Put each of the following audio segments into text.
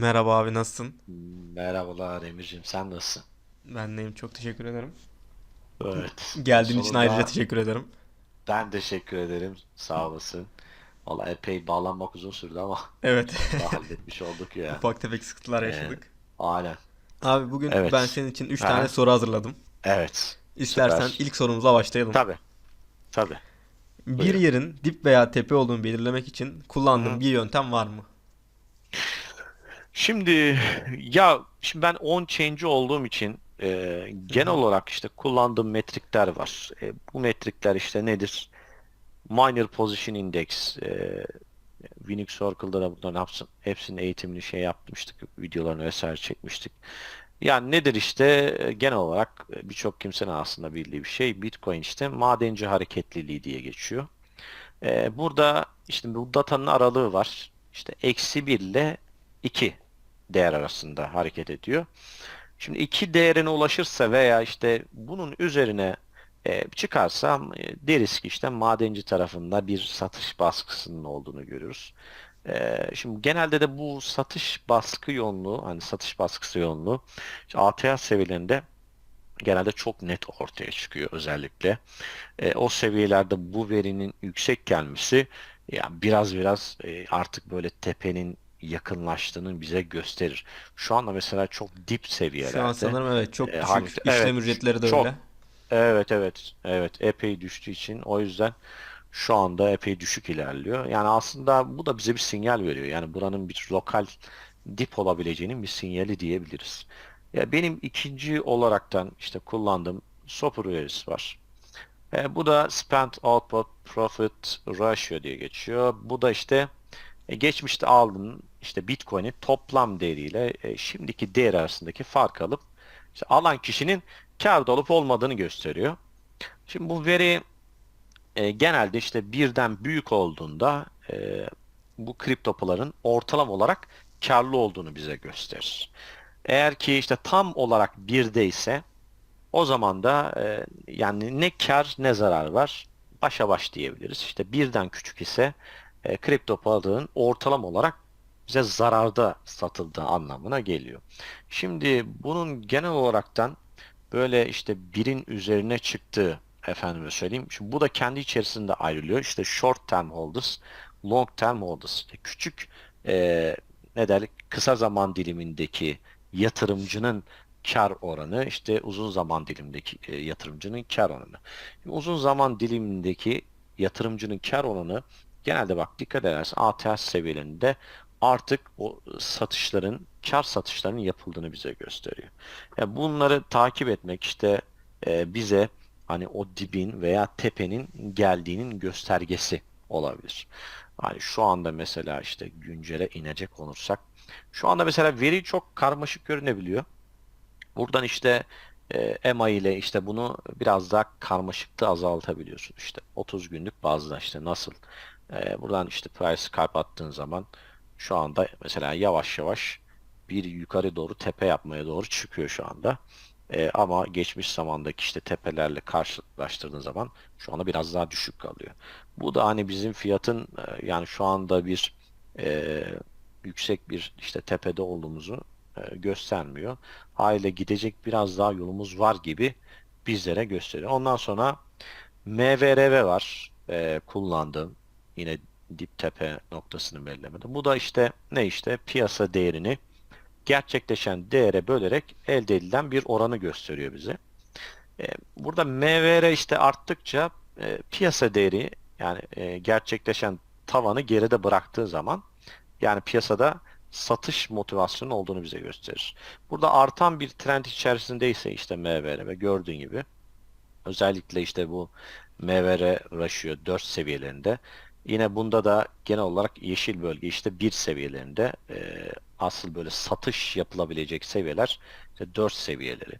Merhaba abi nasılsın? Merhabalar Emir'cim sen nasılsın? Ben deyim çok teşekkür ederim. Evet. Geldiğin için ayrıca Sonunda teşekkür ederim. ben teşekkür ederim. Sağ olasın. Valla epey bağlanmak uzun sürdü ama Evet. halletmiş olduk ya. Ufak tefek sıkıntılar Ee, yaşadık. aynen. Abi bugün Evet. ben senin için 3 Ha, tane soru hazırladım. evet. İstersen Süper. ilk sorumuza başlayalım. Tabii. Tabii. Bir Buyurun. yerin dip veya tepe olduğunu belirlemek için kullandığın bir yöntem var mı? Şimdi ya şimdi ben on change olduğum için e, genel olarak işte kullandığım metrikler var. E, bu metrikler işte nedir? Minor Position Index, e, Winning Circle'da da bunların hepsini, hepsinin eğitimini şey yapmıştık, videolarını vesaire çekmiştik. Yani nedir işte e, genel olarak e, birçok kimsenin aslında bildiği bir şey. Bitcoin işte madenci hareketliliği diye geçiyor. E, burada işte bu datanın aralığı var. İşte eksi 1 ile 2 değer arasında hareket ediyor. Şimdi 2 değerine ulaşırsa veya işte bunun üzerine e, çıkarsam e, deriz ki işte madenci tarafında bir satış baskısının olduğunu görüyoruz. E, şimdi genelde de bu satış baskı yoğunluğu hani satış baskısı yoğunluğu işte ATH seviyelerinde genelde çok net ortaya çıkıyor özellikle. E, o seviyelerde bu verinin yüksek gelmesi ya biraz biraz e, artık böyle tepenin yakınlaştığını bize gösterir. Şu anda mesela çok dip Şu an seviyelerde. sanırım evet çok E, düşük. hani- İşlem evet, ücretleri de çok. öyle. Evet evet evet epey düştüğü için o yüzden şu anda epey düşük ilerliyor. Yani aslında bu da bize bir sinyal veriyor. Yani buranın bir lokal dip olabileceğinin bir sinyali diyebiliriz. Ya benim ikinci olaraktan işte kullandığım Soper verisi var. E, bu da Spent Output Profit Ratio diye geçiyor. Bu da işte e, geçmişte aldığın işte Bitcoin'in toplam değeriyle e, şimdiki değer arasındaki fark alıp işte alan kişinin kârda olup olmadığını gösteriyor. Şimdi bu veri e, genelde işte birden büyük olduğunda e, bu kriptopaların ortalama olarak karlı olduğunu bize gösterir. Eğer ki işte tam olarak birde ise o zaman da e, yani ne kar ne zarar var başa baş diyebiliriz. İşte birden küçük ise e, kripto balığın ortalama olarak bize zararda satıldığı anlamına geliyor. Şimdi bunun genel olaraktan böyle işte birin üzerine çıktığı efendime söyleyeyim. Şimdi bu da kendi içerisinde ayrılıyor. İşte short term holders, long term holders. İşte küçük e, ne derler kısa zaman dilimindeki yatırımcının kar oranı işte uzun zaman dilimindeki e, yatırımcının kar oranı. Şimdi uzun zaman dilimindeki yatırımcının kar oranı genelde bak dikkat edersen ATH seviyelerinde artık o satışların kar satışlarının yapıldığını bize gösteriyor. Ya bunları takip etmek işte e, bize hani o dibin veya tepenin geldiğinin göstergesi olabilir. Hani şu anda mesela işte güncele inecek olursak şu anda mesela veri çok karmaşık görünebiliyor. Buradan işte e, EMA ile işte bunu biraz daha karmaşıklığı azaltabiliyorsun. İşte 30 günlük bazda işte nasıl e, buradan işte price kalp attığın zaman şu anda mesela yavaş yavaş bir yukarı doğru tepe yapmaya doğru çıkıyor şu anda. E, ama geçmiş zamandaki işte tepelerle karşılaştırdığın zaman şu anda biraz daha düşük kalıyor. Bu da hani bizim fiyatın e, yani şu anda bir e, yüksek bir işte tepede olduğumuzu e, göstermiyor. Aile gidecek biraz daha yolumuz var gibi bizlere gösteriyor. Ondan sonra MVRV var e, kullandığım yine dip tepe noktasını belirlemede. Bu da işte ne işte piyasa değerini gerçekleşen değere bölerek elde edilen bir oranı gösteriyor bize. E, burada MVR işte arttıkça e, piyasa değeri yani e, gerçekleşen tavanı geride bıraktığı zaman yani piyasada satış motivasyonu olduğunu bize gösterir. Burada artan bir trend içerisindeyse işte MVR ve gördüğün gibi özellikle işte bu MVR ratio 4 seviyelerinde yine bunda da genel olarak yeşil bölge işte 1 seviyelerinde e, asıl böyle satış yapılabilecek seviyeler işte 4 seviyeleri.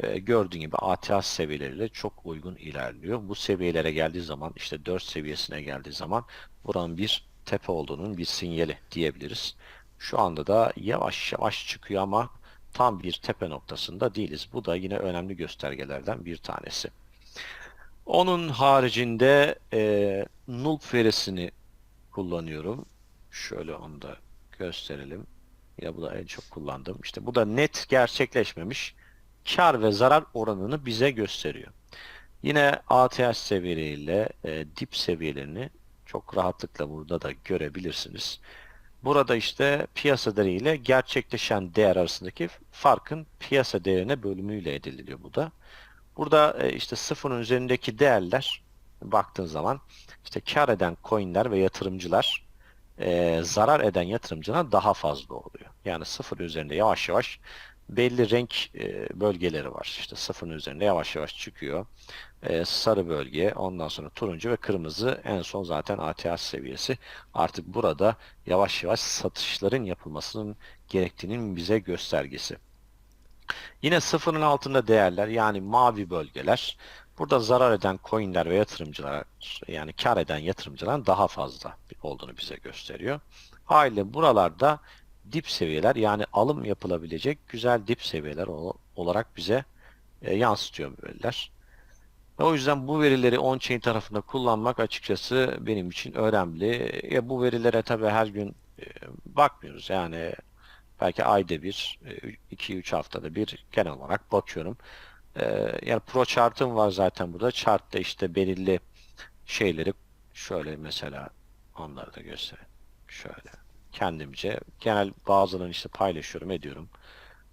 E, gördüğün gibi ATH seviyeleriyle çok uygun ilerliyor. Bu seviyelere geldiği zaman işte 4 seviyesine geldiği zaman buranın bir tepe olduğunun bir sinyali diyebiliriz. Şu anda da yavaş yavaş çıkıyor ama tam bir tepe noktasında değiliz. Bu da yine önemli göstergelerden bir tanesi. Onun haricinde e, null verisini kullanıyorum. Şöyle onu da gösterelim. Yine bu da en çok kullandığım. İşte bu da net gerçekleşmemiş kar ve zarar oranını bize gösteriyor. Yine ATH seviyeleriyle e, dip seviyelerini çok rahatlıkla burada da görebilirsiniz. Burada işte piyasa değeri ile gerçekleşen değer arasındaki farkın piyasa değerine bölümüyle ediliyor bu da. Burada e, işte sıfırın üzerindeki değerler baktığın zaman işte kar eden coinler ve yatırımcılar e, zarar eden yatırımcına daha fazla oluyor. Yani sıfır üzerinde yavaş yavaş belli renk e, bölgeleri var. İşte sıfırın üzerinde yavaş yavaş çıkıyor. E, sarı bölge, ondan sonra turuncu ve kırmızı en son zaten ATH seviyesi. Artık burada yavaş yavaş satışların yapılmasının gerektiğinin bize göstergesi. Yine sıfırın altında değerler yani mavi bölgeler. Burada zarar eden coinler ve yatırımcılar yani kar eden yatırımcıların daha fazla olduğunu bize gösteriyor. Haliyle buralarda dip seviyeler yani alım yapılabilecek güzel dip seviyeler olarak bize e, yansıtıyor bu veriler. Ve o yüzden bu verileri on-chain tarafında kullanmak açıkçası benim için önemli. Ya bu verilere tabii her gün e, bakmıyoruz. Yani belki ayda bir, 2-3 haftada bir genel olarak bakıyorum. E, yani pro chart'ım var zaten burada. Chart'ta işte belirli şeyleri şöyle mesela onları da göstereyim. Şöyle kendimce genel bazılarını işte paylaşıyorum ediyorum.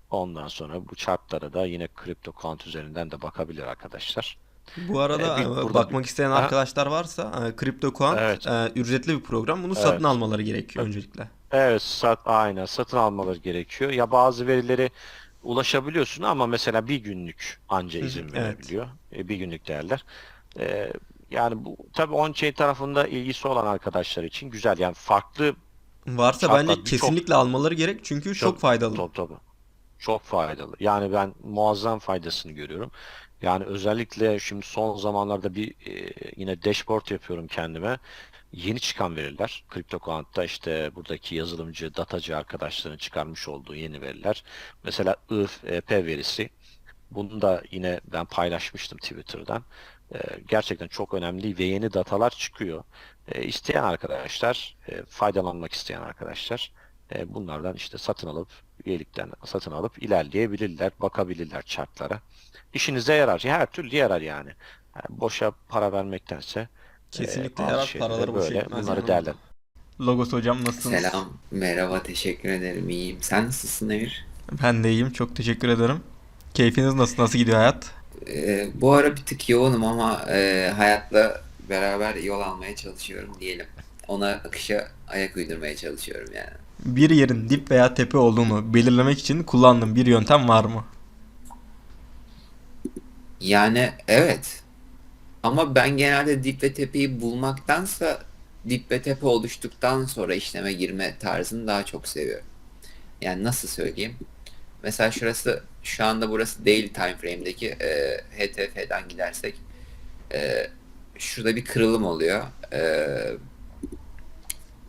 Ondan sonra bu chartlara da yine CryptoCount üzerinden de bakabilir arkadaşlar. Bu arada bir- e, burada bakmak isteyen arkadaşlar varsa e, CryptoQuant Evet. e, ücretli bir program. Bunu Evet. satın almaları gerekiyor öncelikle. Evet, sat, aynen satın almaları gerekiyor. Ya bazı verileri ulaşabiliyorsun ama mesela bir günlük anca izin evet. verebiliyor. E, bir günlük değerler. E, yani bu tabii on-chain tarafında ilgisi olan arkadaşlar için güzel. Yani farklı Varsa Şartlar bence kesinlikle almaları gerek çünkü çok Tabii, faydalı. Tabii tabii. Çok faydalı. Yani ben muazzam faydasını görüyorum. Yani özellikle şimdi son zamanlarda bir e, yine dashboard yapıyorum kendime. Yeni çıkan veriler. CryptoQuant'ta işte buradaki yazılımcı, datacı arkadaşların çıkarmış olduğu yeni veriler. Mesela IF, EP verisi. Bunu da yine ben paylaşmıştım Twitter'dan. E, gerçekten çok önemli ve yeni datalar çıkıyor. E, isteyen arkadaşlar, e, faydalanmak isteyen arkadaşlar e, bunlardan işte satın alıp üyelikten satın alıp ilerleyebilirler, bakabilirler chartlara. İşinize yarar. Her türlü yarar yani. Yani boşa para vermektense Kesinlikle bazı yarar. Paraları boşa böyle gitmez bunları yani. değerlen. Logos hocam nasılsınız? Selam, merhaba, teşekkür ederim. İyiyim. Sen nasılsın Emir? Ben de iyiyim. Çok teşekkür ederim. Keyfiniz nasıl? Nasıl gidiyor hayat? Ee, bu ara bir tık yoğunum ama e, hayatla beraber yol almaya çalışıyorum diyelim. Ona akışa ayak uydurmaya çalışıyorum yani. Bir yerin dip veya tepe olduğunu belirlemek için kullandığın bir yöntem var mı? Yani evet. Ama ben genelde dip ve tepeyi bulmaktansa dip ve tepe oluştuktan sonra işleme girme tarzını daha çok seviyorum. Yani nasıl söyleyeyim? Mesela şurası şu anda burası daily time frame'deki e, HTF'den gidersek e, şurada bir kırılım oluyor. E,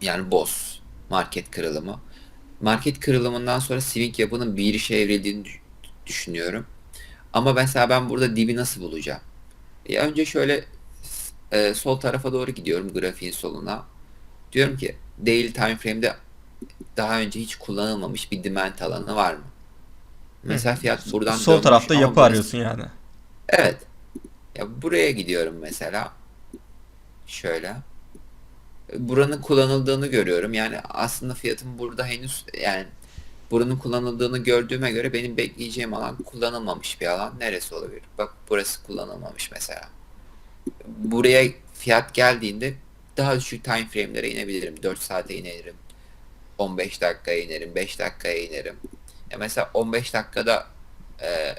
yani boss market kırılımı. Market kırılımından sonra swing yapının bir işe evrildiğini düş- düşünüyorum. Ama mesela ben burada dibi nasıl bulacağım? Ya önce şöyle e, sol tarafa doğru gidiyorum grafiğin soluna. Diyorum ki daily time frame'de daha önce hiç kullanılmamış bir demand alanı var mı? Mesela fiyat buradan Sol tarafta yapı burası- arıyorsun yani. Evet. Ya buraya gidiyorum mesela. Şöyle. Buranın kullanıldığını görüyorum. Yani aslında fiyatın burada henüz yani buranın kullanıldığını gördüğüme göre benim bekleyeceğim alan kullanılmamış bir alan. Neresi olabilir? Bak burası kullanılmamış mesela. Buraya fiyat geldiğinde daha düşük time frame'lere inebilirim. 4 saate inerim. 15 dakikaya inerim. 5 dakikaya inerim. Ya mesela 15 dakikada e,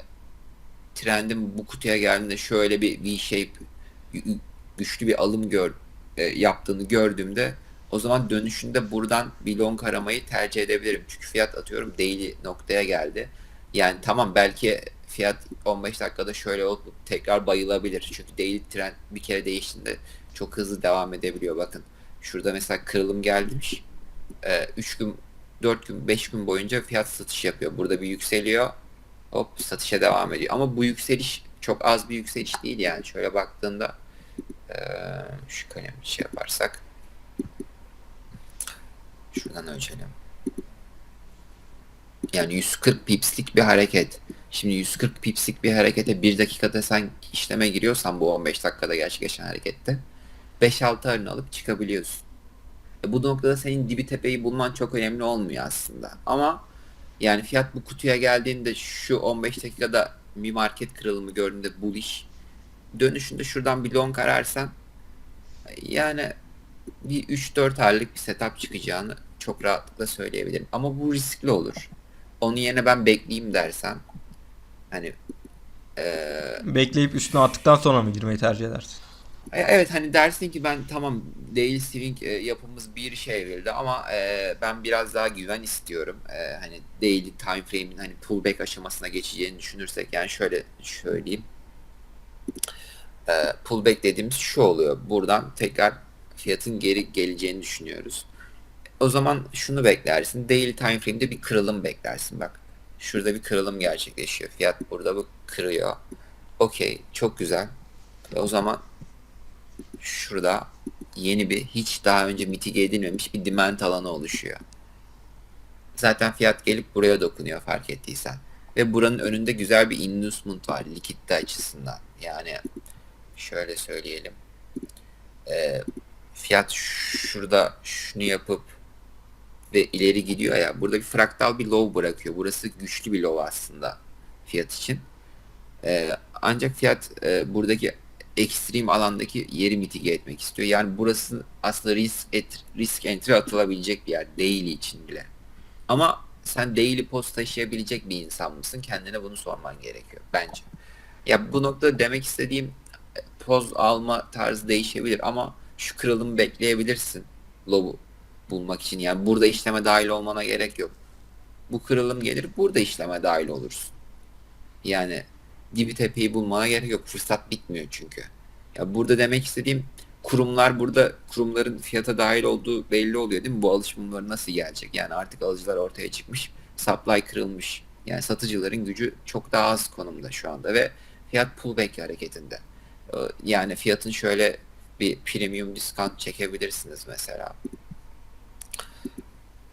trendin bu kutuya geldiğinde şöyle bir V-shape gü- güçlü bir alım gör e, yaptığını gördüğümde o zaman dönüşünde buradan bir long aramayı tercih edebilirim. Çünkü fiyat atıyorum daily noktaya geldi. Yani tamam belki fiyat 15 dakikada şöyle olup tekrar bayılabilir. Çünkü daily trend bir kere değiştiğinde çok hızlı devam edebiliyor. Bakın şurada mesela kırılım gelmiş. 3 gün 4 gün 5 gün boyunca fiyat satış yapıyor. Burada bir yükseliyor. Hop satışa devam ediyor. Ama bu yükseliş çok az bir yükseliş değil yani. Şöyle baktığında eee, şu kalem şey yaparsak şuradan ölçelim. Yani 140 pipslik bir hareket. Şimdi 140 pipslik bir harekete 1 dakikada sen işleme giriyorsan bu 15 dakikada gerçekleşen harekette 5-6 arını alıp çıkabiliyorsun. E bu noktada senin dibi tepeyi bulman çok önemli olmuyor aslında. Ama yani fiyat bu kutuya geldiğinde şu 15 dakikada bir market kırılımı gördüğünde bullish dönüşünde şuradan bir long ararsan yani bir 3-4 aylık bir setup çıkacağını çok rahatlıkla söyleyebilirim. Ama bu riskli olur. Onun yerine ben bekleyeyim dersen hani eee, Bekleyip üstüne attıktan sonra mı girmeyi tercih edersin? evet hani dersin ki ben tamam daily swing e, yapımız bir şey evrildi ama e, ben biraz daha güven istiyorum. E, hani daily time frame'in hani pullback aşamasına geçeceğini düşünürsek yani şöyle söyleyeyim. E, pullback dediğimiz şu oluyor. Buradan tekrar fiyatın geri geleceğini düşünüyoruz. O zaman şunu beklersin. Daily time frame'de bir kırılım beklersin. Bak şurada bir kırılım gerçekleşiyor. Fiyat burada bu kırıyor. Okey çok güzel. O zaman şurada yeni bir hiç daha önce mitige edilmemiş bir demand alanı oluşuyor. Zaten fiyat gelip buraya dokunuyor fark ettiysen. Ve buranın önünde güzel bir inducement var likitte açısından. Yani şöyle söyleyelim. Ee, fiyat şurada şunu yapıp ve ileri gidiyor ya. Burada bir fraktal bir low bırakıyor. Burası güçlü bir low aslında fiyat için. Ee, ancak fiyat e, buradaki ekstrem alandaki yeri mitige etmek istiyor. Yani burası aslında risk et, risk entry atılabilecek bir yer. Daily için bile. Ama sen daily post taşıyabilecek bir insan mısın? Kendine bunu sorman gerekiyor bence. Ya bu noktada demek istediğim e, poz alma tarzı değişebilir ama şu kırılımı bekleyebilirsin. Low'u bulmak için. Yani burada işleme dahil olmana gerek yok. Bu kırılım gelir burada işleme dahil olursun. Yani dibi tepeyi bulmana gerek yok. Fırsat bitmiyor çünkü. Ya burada demek istediğim kurumlar burada kurumların fiyata dahil olduğu belli oluyor değil mi? Bu alış mumları nasıl gelecek? Yani artık alıcılar ortaya çıkmış. Supply kırılmış. Yani satıcıların gücü çok daha az konumda şu anda ve fiyat pullback hareketinde. Ee, Yani fiyatın şöyle bir premium discount çekebilirsiniz mesela.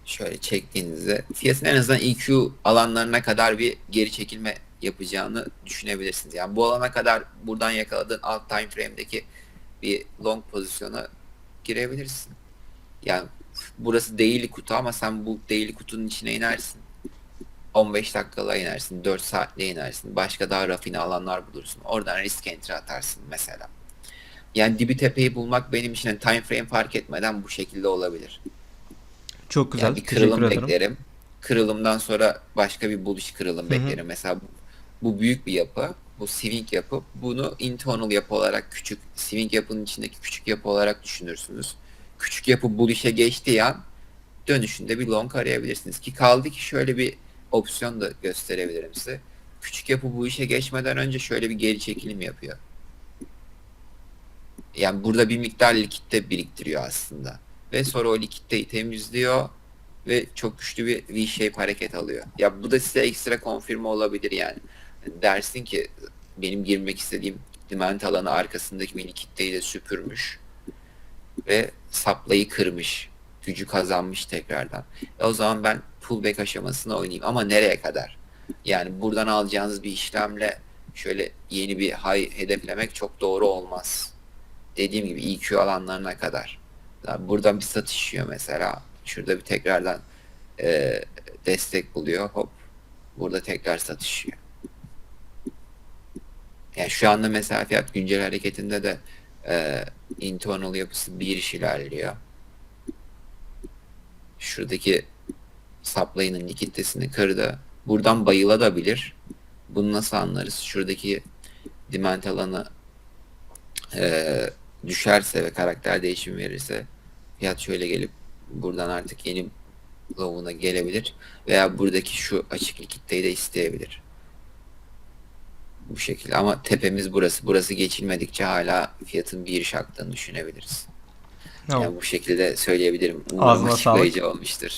Şöyle çektiğinizde fiyatın en azından EQ alanlarına kadar bir geri çekilme yapacağını düşünebilirsiniz. Yani bu alana kadar buradan yakaladığın alt time frame'deki bir long pozisyona girebilirsin. Yani burası daily kutu ama sen bu daily kutunun içine inersin. 15 dakikalığa inersin, 4 saatle inersin. Başka daha rafine alanlar bulursun. Oradan risk entry atarsın mesela. Yani dibi tepeyi bulmak benim için yani time frame fark etmeden bu şekilde olabilir. Çok güzel. Yani bir kırılım ederim. beklerim. Kırılımdan sonra başka bir buluş kırılım Hı hı. beklerim. Mesela bu, bu büyük bir yapı. Bu swing yapı. Bunu internal yapı olarak küçük, swing yapının içindeki küçük yapı olarak düşünürsünüz. Küçük yapı buluşa geçtiği an dönüşünde bir long arayabilirsiniz. Ki kaldı ki şöyle bir opsiyon da gösterebilirim size. Küçük yapı bu işe geçmeden önce şöyle bir geri çekilim yapıyor. Yani burada bir miktar likitte biriktiriyor aslında. Ve sonra o likitteyi temizliyor ve çok güçlü bir V-shape hareket alıyor. Ya bu da size ekstra konfirme olabilir yani. Dersin ki benim girmek istediğim demand alanı arkasındaki bir likitteyi de süpürmüş ve saplayı kırmış. Gücü kazanmış tekrardan. E o zaman ben pullback aşamasına oynayayım ama nereye kadar? Yani buradan alacağınız bir işlemle şöyle yeni bir high hedeflemek çok doğru olmaz. Dediğim gibi EQ alanlarına kadar. Yani buradan bir satış yiyor mesela. Şurada bir tekrardan e, destek buluyor. Hop. Burada tekrar satışıyor. Yani şu anda mesela fiyat güncel hareketinde de e, internal yapısı bir iş ilerliyor. Şuradaki supply'ının likiditesini kırdı. Buradan bayılabilir. Bunu nasıl anlarız? Şuradaki demand alanı e, düşerse ve karakter değişimi verirse fiyat şöyle gelip buradan artık yeni low'una gelebilir veya buradaki şu açık likiditeyi de isteyebilir. Bu şekilde ama tepemiz burası. Burası geçilmedikçe hala fiyatın bir iş aktığını düşünebiliriz. Tamam. Yani bu şekilde söyleyebilirim. Umarım Ağzına açıklayıcı olmuştur.